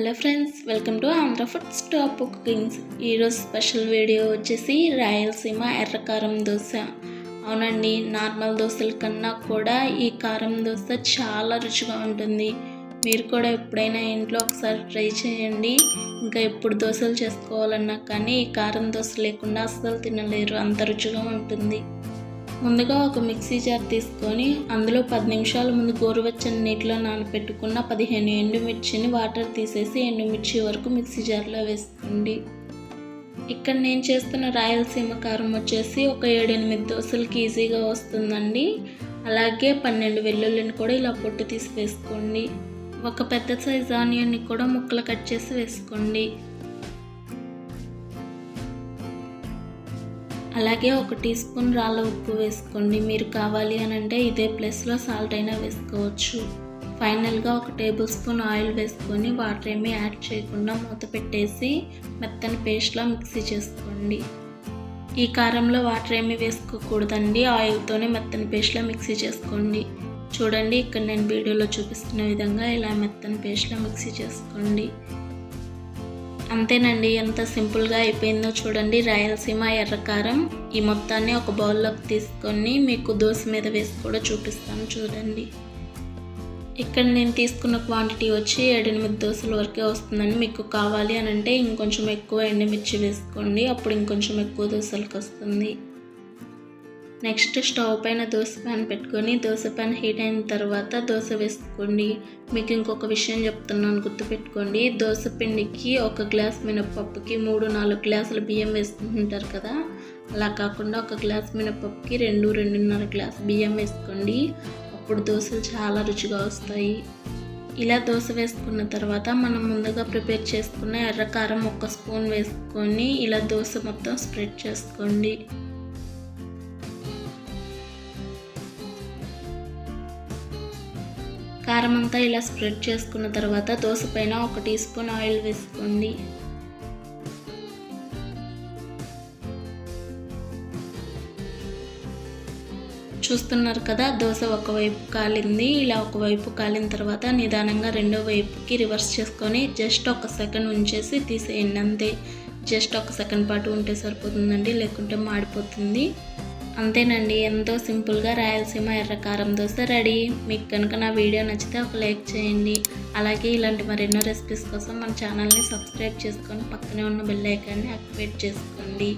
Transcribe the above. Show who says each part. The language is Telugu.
Speaker 1: hello friends welcome to Andhra food stop cookings ఈరోజు స్పెషల్ వీడియో వచ్చేసి రాయలసీమ ఎర్రకారం దోశ అవునండి నార్మల్ దోశల కన్నా కూడా ఈ కారం దోశ చాలా రుచిగా ఉంటుంది మీరు కూడా ఎప్పుడైనా ఇంట్లో ఒకసారి ట్రై చేయండి ఇంకా ఎప్పుడు దోశలు చేసుకోవాలన్నా కానీ ఈ కారం దోశ లేకుండా అస్సలు తినలేరు అంత రుచిగా ఉంటుంది ముందుగా ఒక మిక్సీ జార్ తీసుకొని అందులో పది నిమిషాల ముందు గోరువెచ్చని నీటిలో నానబెట్టుకున్న పదిహేను ఎండుమిర్చిని వాటర్ తీసేసి ఎండుమిర్చి వరకు మిక్సీ జార్లో వేసుకోండి ఇక్కడ నేను చేస్తున్న రాయలసీమ కారం వచ్చేసి ఒక ఏడెనిమిది దోశలకి ఈజీగా వస్తుందండి అలాగే పన్నెండు వెల్లుల్లిని కూడా ఇలా పొట్టు తీసి వేసుకోండి ఒక పెద్ద సైజ్ ఆనియన్ని కూడా ముక్కలు కట్ చేసి వేసుకోండి అలాగే ఒక టీ స్పూన్ రాళ్ళ ఉప్పు వేసుకోండి మీరు కావాలి అని అంటే ఇదే ప్లేస్లో సాల్ట్ అయినా వేసుకోవచ్చు ఫైనల్గా ఒక టేబుల్ స్పూన్ ఆయిల్ వేసుకొని వాటర్ ఏమీ యాడ్ చేయకుండా మూత పెట్టేసి మెత్తని పేస్ట్లో మిక్సీ చేసుకోండి ఈ కారంలో వాటర్ ఏమీ వేసుకోకూడదండి ఆయిల్తోనే మెత్తని పేస్ట్లో మిక్సీ చేసుకోండి చూడండి ఇక్కడ నేను వీడియోలో చూపిస్తున్న విధంగా ఇలా మెత్తని పేస్ట్లో మిక్సీ చేసుకోండి అంతేనండి ఎంత సింపుల్గా అయిపోయిందో చూడండి రాయలసీమ ఎర్రకారం ఈ మొత్తాన్ని ఒక బౌల్లోకి తీసుకొని మీకు దోశ మీద వేసి కూడా చూపిస్తాను చూడండి ఇక్కడ నేను తీసుకున్న క్వాంటిటీ వచ్చి ఎనిమిది దోశల వరకే వస్తుందని మీకు కావాలి అని అంటే ఇంకొంచెం ఎక్కువ ఎండుమిర్చి వేసుకోండి అప్పుడు ఇంకొంచెం ఎక్కువ దోశలకు వస్తుంది నెక్స్ట్ స్టవ్ పైన దోశ పాన్ పెట్టుకొని దోశ పాన్ హీట్ అయిన తర్వాత దోశ వేసుకోండి మీకు ఇంకొక విషయం చెప్తున్నాను గుర్తుపెట్టుకోండి దోశ పిండికి ఒక గ్లాస్ మినపప్పుకి మూడు నాలుగు గ్లాసులు బియ్యం వేసుకుంటుంటారు కదా అలా కాకుండా ఒక గ్లాస్ మినప్పప్పుకి రెండు రెండున్నర గ్లాస్ బియ్యం వేసుకోండి అప్పుడు దోశలు చాలా రుచిగా వస్తాయి ఇలా దోశ వేసుకున్న తర్వాత మనం ముందుగా ప్రిపేర్ చేసుకున్న ఎర్రకారం ఒక స్పూన్ వేసుకొని ఇలా దోశ మొత్తం స్ప్రెడ్ చేసుకోండి కారం అంతా ఇలా స్ప్రెడ్ చేసుకున్న తర్వాత దోశ పైన ఒక టీ స్పూన్ ఆయిల్ వేసుకోండి చూస్తున్నారు కదా దోశ ఒకవైపు కాలింది ఇలా ఒకవైపు కాలిన తర్వాత నిదానంగా రెండో వైపుకి రివర్స్ చేసుకొని జస్ట్ ఒక సెకండ్ ఉంచేసి తీసేయండి అంతే జస్ట్ ఒక సెకండ్ పాటు ఉంటే సరిపోతుందండి లేకుంటే మాడిపోతుంది అంతేనండి ఎంతో సింపుల్గా రాయలసీమ ఎర్రకారం దోశ రెడీ మీకు కనుక నా వీడియో నచ్చితే ఒక లైక్ చేయండి అలాగే ఇలాంటి మరెన్నో రెసిపీస్ కోసం మన ఛానల్ని సబ్స్క్రైబ్ చేసుకొని పక్కనే ఉన్న బెల్లైకాన్ని యాక్టివేట్ చేసుకోండి